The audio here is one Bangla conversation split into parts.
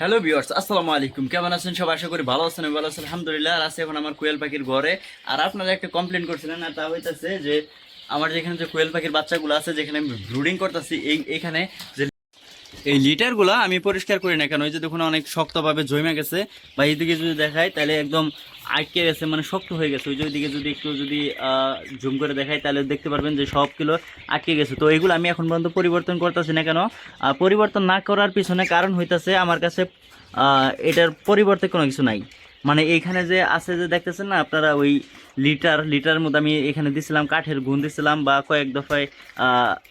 হ্যালো ভিউয়ার্স আসসালামু আলাইকুম কেমন আছেন? সব আশা করি ভালো আছেন ভালো আছি। আলহামদুলিল্লাহ, আর আছে এখন আমার কোয়েল পাখির ঘরে। আর আপনারা একটা কমপ্লেন করছিলেন, আর তা হইতেছে যে, আমার যেখানে যে কোয়েল পাখির বাচ্চাগুলো আছে, যেখানে আমি ব্রুডিং করতেছি, এই এখানে যে এই লিটারগুলো আমি পরিষ্কার করি না, কেন ওই যে দেখুন অনেক শক্তভাবে জমে গেছে, বা এইদিকে যদি দেখাই, তাহলে একদম আটকে গেছে মানে শক্ত হয়ে গেছে। ওই যে ওইদিকে যদি একটু যদি জুম করে দেখাই, তাহলে দেখতে পারবেন যে সবগুলো আটকে গেছে। তো এগুলো আমি এখন পর্যন্ত পরিবর্তন করতেছি না, কেন? পরিবর্তন না করার পিছনে কারণ হইতাছে, আমার কাছে এটার পরিবর্তে কোনো কিছু নাই। মানে এইখানে যে আছে যে দেখতেছেন না, আপনারা ওই লিটার লিটার মধ্যে আমি এখানে দিছিলাম, কাঠের গুণ দিছিলাম বা কয়েক দফায়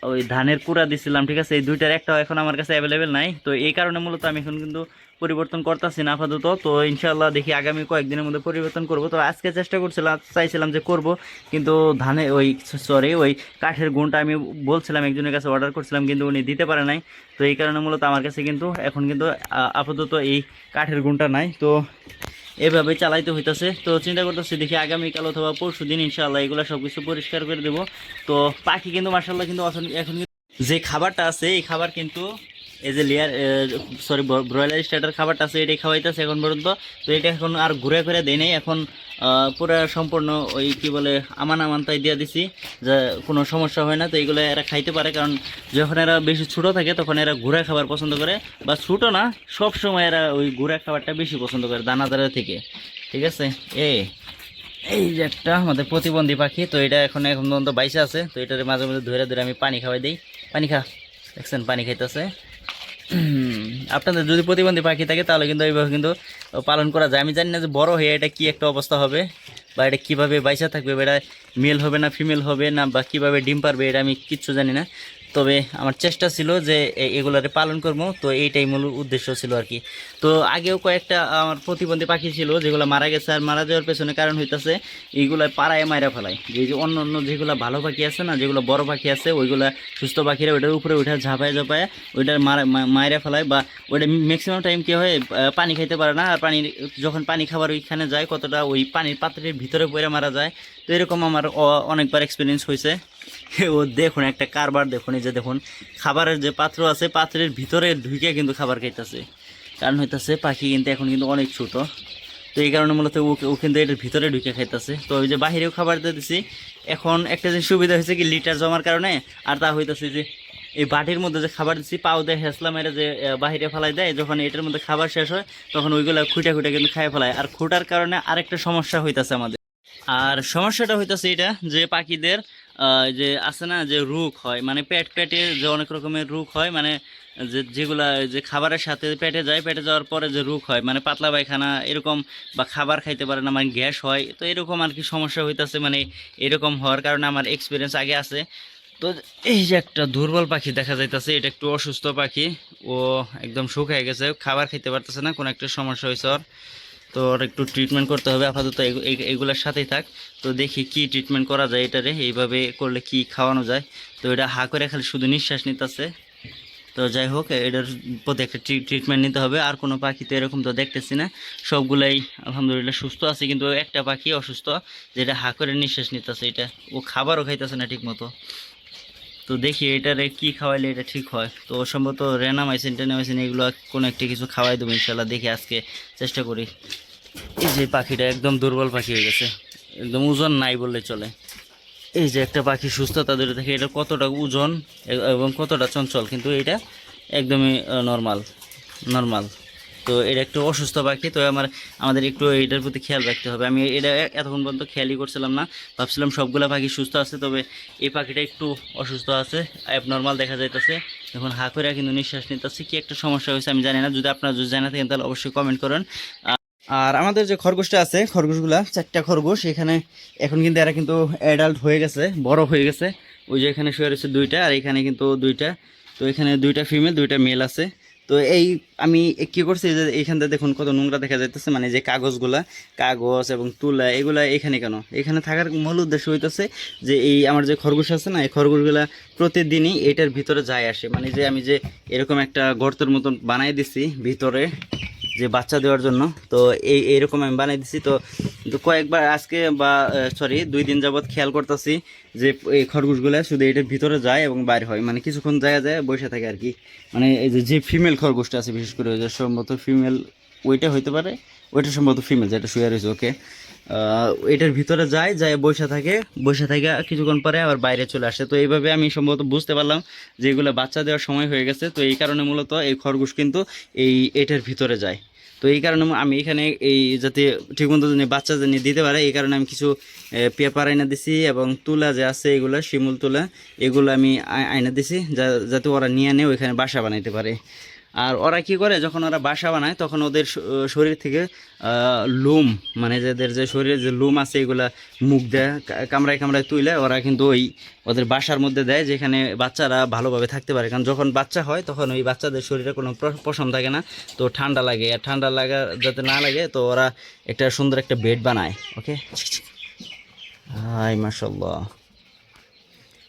ওই ধানের কুড়া দিছিলাম, ঠিক আছে? এই দুইটার একটাও এখন আমার কাছে অ্যাভেলেবেল নাই। তো এই কারণে মূলত আমি এখন কিন্তু পরিবর্তন করতেছি না আপাতত। তো ইনশাল্লাহ দেখি আগামী কয়েকদিনের মধ্যে পরিবর্তন করব। তো আজকে চেষ্টা করছিলাম, চাইছিলাম যে করব, কিন্তু ধানে ওই সরি ওই কাঠের গুণটা আমি বলছিলাম, একজনের কাছে অর্ডার করছিলাম, কিন্তু উনি দিতে পারে নাই। তো এই কারণে মূলত আমার কাছে কিন্তু এখন কিন্তু আপাতত এই কাঠের গুণটা নাই। তো এভাবে চালাইতে হইতেছে। তো চিন্তা করতেছি দেখি আগামীকাল অথবা পরশু দিন ইনশাল্লাহ এগুলো সব কিছু পরিষ্কার করে দেবো। তো পাখি কিন্তু মার্শাল্লাহ কিন্তু এখন- যে খাবারটা আছে, এই খাবার কিন্তু এই যে লেয়ার সরি ব্রয়লার স্টার্টার খাবারটা আছে, এটাই খাওয়াইতেছে এখন পর্যন্ত। তো এটা এখন আর ঘুরে ফিরে দেয় নাই, এখন পুরা সম্পূর্ণ ওই কি বলে, আমান আমান তাই দিয়ে দিছি, যে কোনো সমস্যা হয় না। তো এগুলো এরা খাইতে পারে, কারণ যখন এরা বেশি ছোটো থাকে, তখন এরা ঘুরে খাবার পছন্দ করে। বা ছোটো না, সব সময় এরা ওই ঘুরে খাবারটা বেশি পছন্দ করে, দানাদারের থেকে। ঠিক আছে? এ, এই যে একটা আমাদের প্রতিবন্ধী পাখি, তো এটা এখন এখন পর্যন্ত বাইসে আছে। তো এটার মাঝে মাঝে ধরে ধরে আমি পানি খাওয়াই দিই। পানি খা, দেখছেন, পানি খাইতেছে। আপনাদের যদি প্রতিবন্ধী পাখি থাকে, তাহলে কিন্তু এইভাবে কিন্তু পালন করা যায়। আমি জানি না যে বড় হয়ে এটা কি একটা অবস্থা হবে, বা এটা কীভাবে বাইসা থাকবে, বা এটা মেল হবে না ফিমেল হবে না, বা কীভাবে ডিম পারবে, এটা আমি কিচ্ছু জানি না। তবে আমার চেষ্টা ছিল যে এগুলারে পালন করব। তো এইটাই মূল উদ্দেশ্য ছিল আর কি। তো আগেও কয়েকটা, আমার প্রতিবন্ধী পাখি ছিল, যেগুলো মারা গেছে আর মারা যাওয়ার পেছনে কারণ হইতেছে, এইগুলা পাড়ায় মাইরা ফেলায়। যে যে অন্য অন্য যেগুলো ভালো পাখি আছে না, যেগুলো বড় পাখি আছে, ওইগুলা সুস্থ পাখিরা ওইটার উপরে উঠে ঝাঁপায় ঝাঁপায় ওইটার মারা মাইরা ফেলায় বা ওইটা ম্যাক্সিমাম টাইম কী হয় পানি খাইতে পারে না। আর পানি যখন পানি খাবার ওইখানে যায়, কতটা ওই পানির পাত্রের ভিতরে পড়ে মারা যায় তো এরকম আমার অনেকবার এক্সপিরিয়েন্স হয়েছে। ও দেখুন, একটা কারবার দেখুন, এই যে দেখুন, খাবারের যে পাত্র আছে, পাত্রের ভিতরে ঢুকে কিন্তু খাবার খাইতেছে। কারণ হইতাছে, পাখি কিন্তু এখন কিন্তু অনেক ছোট। তো এই কারণে মূলত ও কিন্তু এটার ভিতরে ঢুকে খাইতেছে। তো ওই যে বাহিরেও খাবার দিয়ে দিছি। এখন একটা যে সুবিধা হয়েছে কি, লিটার জমার কারণে, আর তা হইতাছে যে, এই বাটির মধ্যে যে খাবার দিচ্ছি পাও দিয়ে হেসলাম এটা যে বাহিরে ফেলাই দেয়, যখন এটার মধ্যে খাবার শেষ হয়, তখন ওইগুলা খুঁটে খুঁটে কিন্তু খাই ফেলায়। আর খুঁটার কারণে আরেকটা সমস্যা হইতাছে আমাদের। আর সমস্যাটা হইতেছে এটা যে পাখিদের যে আছে না, যে রোগ হয় মানে পেট পেটে যে অনেক রকমের রোগ হয় মানে যে যেগুলা যে খাবারের সাথে পেটে যায়, পেটে যাওয়ার পরে যে রোগ হয় মানে পাতলা পায়খানা এরকম বা খাবার খাইতে পারে না মানে গ্যাস হয়, তো এরকম আর কি সমস্যা হইতেছে মানে এরকম হওয়ার কারণে আমার এক্সপিরিয়েন্স আগে আছে। তো এই যে একটা দুর্বল পাখি দেখা যাইতেছে, এটা একটু অসুস্থ পাখি, ও একদম শুকায় গেছে, খাবার খাইতে পারতেছে না, কোনো একটা সমস্যা হয়েছে ওর। তো ওর একটু ট্রিটমেন্ট করতে হবে, আপাতত এগুলোর সাথেই থাক। তো দেখি কি ট্রিটমেন্ট করা যায় এটারে এইভাবে করলে কি খাওয়ানো যায়। তো এটা হা করে খালি শুধু নিঃশ্বাস নিতেছে। তো যাই হোক, এটার প্রতি একটা ট্রিটমেন্ট নিতে হবে। আর কোনো পাখি তো এরকম তো দেখতেছি না। সবগুলাই আলহামদুলিল্লাহ সুস্থ আছে, কিন্তু একটা পাখি অসুস্থ, যেটা হা করে নিঃশ্বাস নিতেছে, এটা ও খাবারও খাইতেছে না ঠিক মতো তো দেখি এটারে কি খাওয়াইলে এটা ঠিক হয়। তো সম্ভবত রেনামাইসিন, টেনামাইসিন এগুলো কোনো একটা কিছু খাওয়াই দেবো ইনশাল্লাহ দেখি আজকে চেষ্টা করি। এই যে পাখিটা একদম দুর্বল পাখি হয়ে গেছে। একদম ওজন নাই বললে চলে। এই যে একটা পাখি সুস্থতা ধরে দেখে এটা কতটা ওজন এবং কতটা চঞ্চল, কিন্তু এটা একদমই নর্মাল নর্মাল তো এটা একটু অসুস্থ পাখি, তো আমার, আমাদের একটু এটার প্রতি খেয়াল রাখতে হবে। আমি এটা এতক্ষণ পর্যন্ত খেয়ালই করছিলাম না, ভাবছিলাম সবগুলা পাখি সুস্থ আছে, তবে এই পাখিটা একটু অসুস্থ আছে নর্মাল দেখা যাইতেছে। এখন হা করে কিন্তু নিঃশ্বাস নিতেছে, কি একটা সমস্যা হয়েছে আমি জানি না, যদি আপনারা যদি জানা থাকেন তাহলে অবশ্যই কমেন্ট করেন। আর আমাদের যে খরগোশটা আছে, খরগোশগুলা, চারটা খরগোশ, এখানে এখন কিন্তু এরা কিন্তু অ্যাডাল্ট হয়ে গেছে, বড় হয়ে গেছে। ওই যে এখানে শুয়ে রয়েছে দুইটা, আর এখানে কিন্তু দুইটা। তো এখানে দুইটা ফিমেল দুইটা মেল আছে। তো এই আমি কি করছি যে এইখানটা দেখুন কত নোংরা দেখা যাইতেছে মানে যে কাগজগুলা, কাগজ এবং তুলা, এগুলা এখানে কেন? এখানে থাকার মূল উদ্দেশ্য হইতেছে যে এই আমার যে খরগোশ আছে না, এই খরগোশগুলা প্রতিদিনই এটার ভিতরে যায় আসে। মানে যে আমি যে এরকম একটা গর্তের মতন বানাই দিছি ভিতরে যে বাচ্চা দেওয়ার জন্য, তো এই, এইরকম আমি বানিয়ে দিছি। তো কিন্তু কয়েকবার আজকে বা সরি দুই দিন যাবৎ খেয়াল করতেছি যে এই খরগোশগুলো শুধু এটার ভিতরে যায় এবং বাইরে হয়। মানে কিছুক্ষণ যায় যায় বসে থাকে আর কি। মানে এই যে যে ফিমেল খরগোশটা আছে, বিশেষ করে যে সম্ভবত ফিমেল ওইটা হইতে পারে, ওইটা সম্ভবত ফিমেল যেটা শুয়ে রয়েছে ওকে এটার ভিতরে যায় যায় বসে থাকে বসে থাকে কিছুক্ষণ পরে আবার বাইরে চলে আসে। তো এইভাবে আমি সম্ভবত বুঝতে পারলাম যে এগুলো বাচ্চা দেওয়ার সময় হয়ে গেছে। তো এই কারণে মূলত এই খরগোশ কিন্তু এই, এটার ভিতরে যায়। তো এই কারণে আমি এখানে এই যাতে ঠিকমতো জানি বাচ্চা জানি দিতে পারে, এই কারণে আমি কিছু পেপার আইনা দিছি এবং তুলা যে আছে এগুলো, শিমুল তুলা, এগুলো আমি আই- আইনা দিছি, যা- যাতে ওরা নিয়ে নেয়, ওইখানে বাসা বানাইতে পারে। আর ওরা কি করে? যখন ওরা বাসা বানায়, তখন ওদের শরীর থেকে লোম মানে যাদের যে শরীরে যে লোম আছে, এগুলা মুখ দেয় কামড়ায় কামড়ায় তুইলে, ওরা কিন্তু ওই ওদের বাসার মধ্যে দেয়, যেখানে বাচ্চারা ভালোভাবে থাকতে পারে। কারণ যখন বাচ্চা হয়, তখন ওই বাচ্চাদের শরীরে কোনো পশম থাকে না, তো ঠান্ডা লাগে। আর ঠান্ডা লাগা, যাতে না লাগে, তো ওরা একটা সুন্দর একটা বেড বানায়, ওকে? হাই মাসাল্লাহ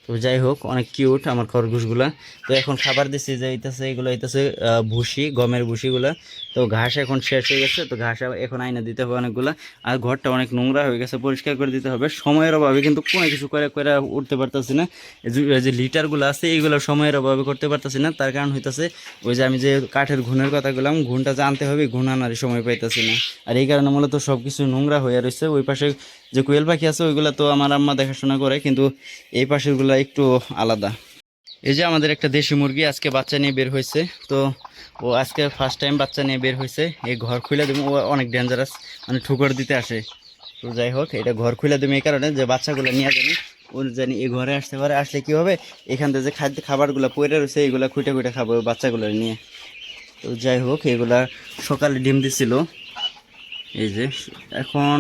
তো যাই হোক, অনেক কিউট আমার খরগোশগুলা। তো এখন খাবার দিচ্ছি যে এইটাছে এগুলো এইটাছে ভুসি, গমের ভুসিগুলা। তো ঘাস এখন শেষ হয়ে গেছে, তো ঘাস এখন আইনা দিতে হবে অনেকগুলা। আর ঘরটা অনেক নোংরা হয়ে গেছে, পরিষ্কার করে দিতে হবে। সময়ের অভাবে কিন্তু কোনো কিছু করে করে উঠতে পারতেছি না। যে- লিটারগুলো আছে এইগুলো সময়ের অভাবে করতে পারতেছি না। তার কারণ হইতাছে, ওই যে আমি যে কাঠের ঘুণের কথা বললাম, ঘুণটা যে আনতে হবে, ঘুণ আনার সময় পাইতেছি না। আর এই কারণে মূলত সব কিছু নোংরা হয়ে রয়েছে ওই পাশে যে কোয়েল পাখি আছে, ওইগুলো তো আমার আম্মা দেখাশোনা করে, কিন্তু এই পাশেরগুলো একটু আলাদা। এই যে আমাদের একটা দেশি মুরগি আজকে বাচ্চা নিয়ে বের হয়েছে, তো ও আজকে ফার্স্ট টাইম বাচ্চা নিয়ে বের হয়েছে। এই ঘর খুলে দেবো, ও অনেক ডেঞ্জারাস মানে ঠুকর দিতে আসে। তো যাই হোক, এটা ঘর খুলে দেবো এই কারণে যে বাচ্চাগুলো নিয়ে জানি ও জানি এই ঘরে আসতে পারে, আসলে কি হবে? এখান থেকে যে খাদ্য খাবারগুলো পড়ে রয়েছে, এগুলো খুঁটে খুঁটে খাব বাচ্চাগুলো নিয়ে। তো যাই হোক, এগুলা সকালে ডিম দিছিল। এই যে, এখন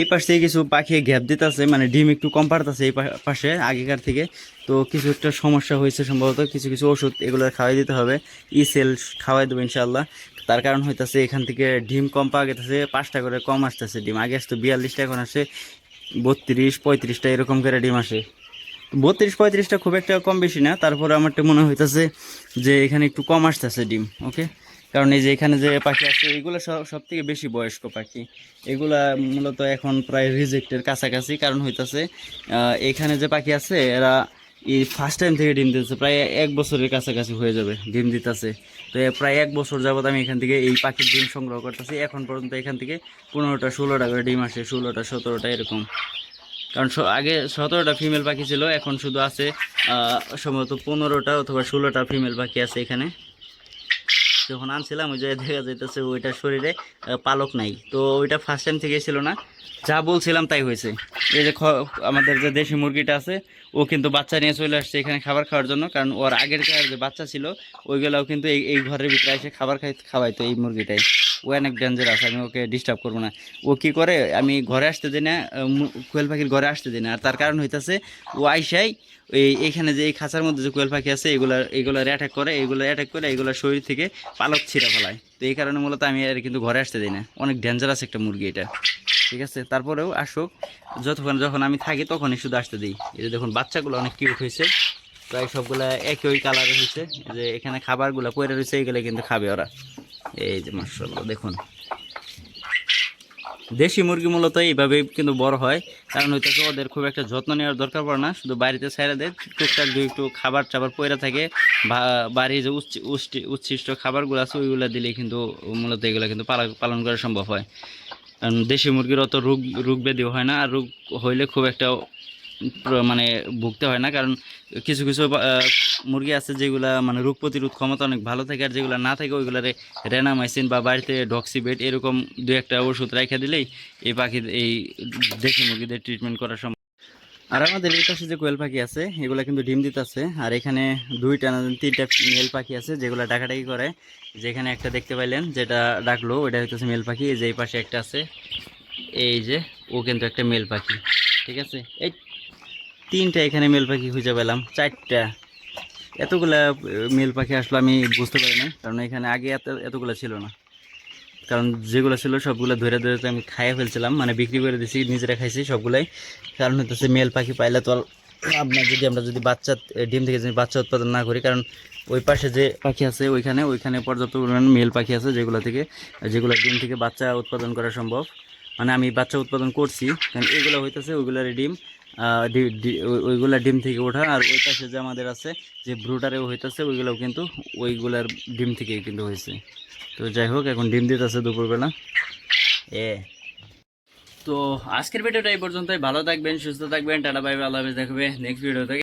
এই পাশ থেকে কিছু পাখি গ্যাপ দিতেছে মানে ডিম একটু কম পারতেছে এই পাশে, আগেকার থেকে। তো কিছু একটা সমস্যা হয়েছে সম্ভবত, কিছু কিছু ওষুধ এগুলো খাওয়াই দিতে হবে। ই সেল খাওয়াই দেবো ইনশাল্লাহ তার কারণ হইতাছে, এখান থেকে ডিম কম পাওয়া গেছে পাঁচটা করে কম আসতেছে ডিম। আগে আসতো বিয়াল্লিশটা, এখন আসে বত্রিশ, পঁয়ত্রিশটা, এরকম করে ডিম আসে। বত্রিশ, পঁয়ত্রিশটা খুব একটা কম বেশি না, তারপরে আমারটা মনে হইতাছে যে এখানে একটু কম আসতেছে ডিম, ওকে? কারণ এই যে এখানে যে পাখি আছে, এগুলো সব থেকে বেশি বয়স্ক পাখি। এগুলা মূলত এখন প্রায় রিজেক্টের কাছাকাছি। কারণ হইতাছে এখানে যে পাখি আছে, এরা এই ফার্স্ট টাইম থেকে ডিম দিতেছে। প্রায় এক বছরের কাছাকাছি হয়ে যাবে ডিম দিতেছে। তো প্রায় এক বছর যাবত আমি এখান থেকে এই পাখির ডিম সংগ্রহ করতেছি। এখন পর্যন্ত এখান থেকে পনেরোটা, ষোলোটা করে ডিম আসে, ষোলোটা, সতেরোটা এরকম। কারণ আগে সতেরোটা ফিমেল পাখি ছিল, এখন শুধু আছে সম্ভবত পনেরোটা অথবা ষোলোটা ফিমেল পাখি আছে এখানে। যখন আনছিলাম, ওই জায়গায় দেখা যাইতেছে ওইটার শরীরে পালক নাই। তো ওইটা ফার্স্ট টাইম থেকে ছিল না। যা বলছিলাম তাই হয়েছে। এই যে আমাদের যে দেশি মুরগিটা আছে, ও কিন্তু বাচ্চা নিয়ে চলে আসছে এখানে খাবার খাওয়ার জন্য, কারণ ওর আগের যে বাচ্চা ছিল, ওইগুলাও কিন্তু এই এই ঘরের ভিতরে এসে খাবার খাই, খাওয়াইতো এই মুরগিটাই। ও অনেক ডেঞ্জারাস আমি ওকে ডিস্টার্ব করব না। ও কি করে, আমি ঘরে আসতে দিই না কোয়েল পাখির ঘরে আসতে দিই না। আর তার কারণ হইতেছে, ও আইসাই এই এখানে যে এই খাঁচার মধ্যে যে কোয়েল পাখি আছে এগুলার এগুলার অ্যাটাক করে, এগুলো অ্যাটাক করে এগুলোর শরীর থেকে পালক ছিঁড়ে ফেলায়। তো এই কারণে মূলত আমি আর কিন্তু ঘরে আসতে দিই না। অনেক ডেঞ্জারাস একটা মুরগি এটা। ঠিক আছে? তারপরেও আসুক। যতক্ষণ যখন আমি থাকি, তখনই শুধু আসতে দিই। যে দেখুন, বাচ্চাগুলো অনেক কিউট হয়েছে। প্রায় সবগুলা একই ওই কালারের হয়েছে। যে এখানে খাবারগুলো পরে রয়েছে এগুলো কিন্তু খাবে ওরা। এই যে মার্শাল্লাহ দেখুন। দেশি মুরগি মূলত এইভাবে কিন্তু বড় হয়। কারণ হইতেছে ওদের খুব একটা যত্ন নেওয়ার দরকার পড়ে না। শুধু বাড়িতে ছেড়ে দেয়, টুকটাক দুই একটু খাবার চাবার পয়রা থাকে। বাড়ির যে উচ্ছিষ্ট খাবারগুলো আছে, ওইগুলো দিলে কিন্তু মূলত এগুলো কিন্তু পালন করা সম্ভব হয়। কারণ দেশি মুরগির অত রোগ রোগ ব্যাধি হয় না। আর রোগ হইলে খুব একটা মানে ভুগতে হয় না। কারণ কিছু কিছু মুরগি আছে যেগুলা মানে রোগ প্রতিরোধ ক্ষমতা অনেক ভালো থাকে আর যেগুলো না থাকে ওইগুলারে রেনামাইসিন বা বাড়িতে ডক্সিবেট এরকম দু একটা ওষুধ রেখে দিলেই এই পাখি এই দেশি মুরগিদের ট্রিটমেন্ট করা সম্ভব। আর আমাদের এই পাশে যে কোয়েল পাখি আছে, এগুলা কিন্তু ডিম দিতেছে। আর এখানে দুইটা না, তিনটা মেল পাখি আছে যেগুলো ডাকাডাকি করে। যেখানে একটা দেখতে পাইলেন যেটা ডাকলো ওটা হচ্ছে মেল পাখি। এই যে এই পাশে একটা আছে, এই যে ও কিন্তু একটা মেল পাখি। ঠিক আছে? এই তিনটা এখানে মেল পাখি খুঁজে পেলাম, চারটা। এতগুলা মেল পাখি আসলো আমি বুঝতে পারি না কারণ এখানে আগে এত, এতগুলো ছিল না। কারণ যেগুলো ছিল সবগুলো ধরে ধরে আমি খাইয়ে ফেলছিলাম মানে বিক্রি করে দিছি, নিজেরা খাইছি সবগুলাই। কারণ হচ্ছে মেল পাখি পাইলে তো আপনার যদি আমরা যদি বাচ্চা ডিম থেকে যদি বাচ্চা উৎপাদন না করি, কারণ ওই পাশে যে পাখি আছে ওইখানে ওইখানে পর্যাপ্ত পরিমাণ মেল পাখি আছে যেগুলো থেকে, যেগুলো ডিম থেকে বাচ্চা উৎপাদন করা সম্ভব। মানে আমি বাচ্চা উৎপাদন করছি, কারণ এগুলো হইতেছে ওইগুলার ডিম। ওইগুলা ডিম থেকে ওঠা আর ওই পাশে যে আমাদের আছে, যে ব্রুটারেও হইতেছে, ওইগুলাও কিন্তু ওইগুলার ডিম থেকেই কিন্তু হয়েছে তো যাই হোক, এখন ডিম দিতেছে দুপুরবেলা। এ। তো আজকের ভিডিওটা এই পর্যন্তই। ভালো থাকবেন, সুস্থ থাকবেন, টাটা বাইবে বাই, আল্লাহ দেখবে নেক্সট ভিডিও থেকে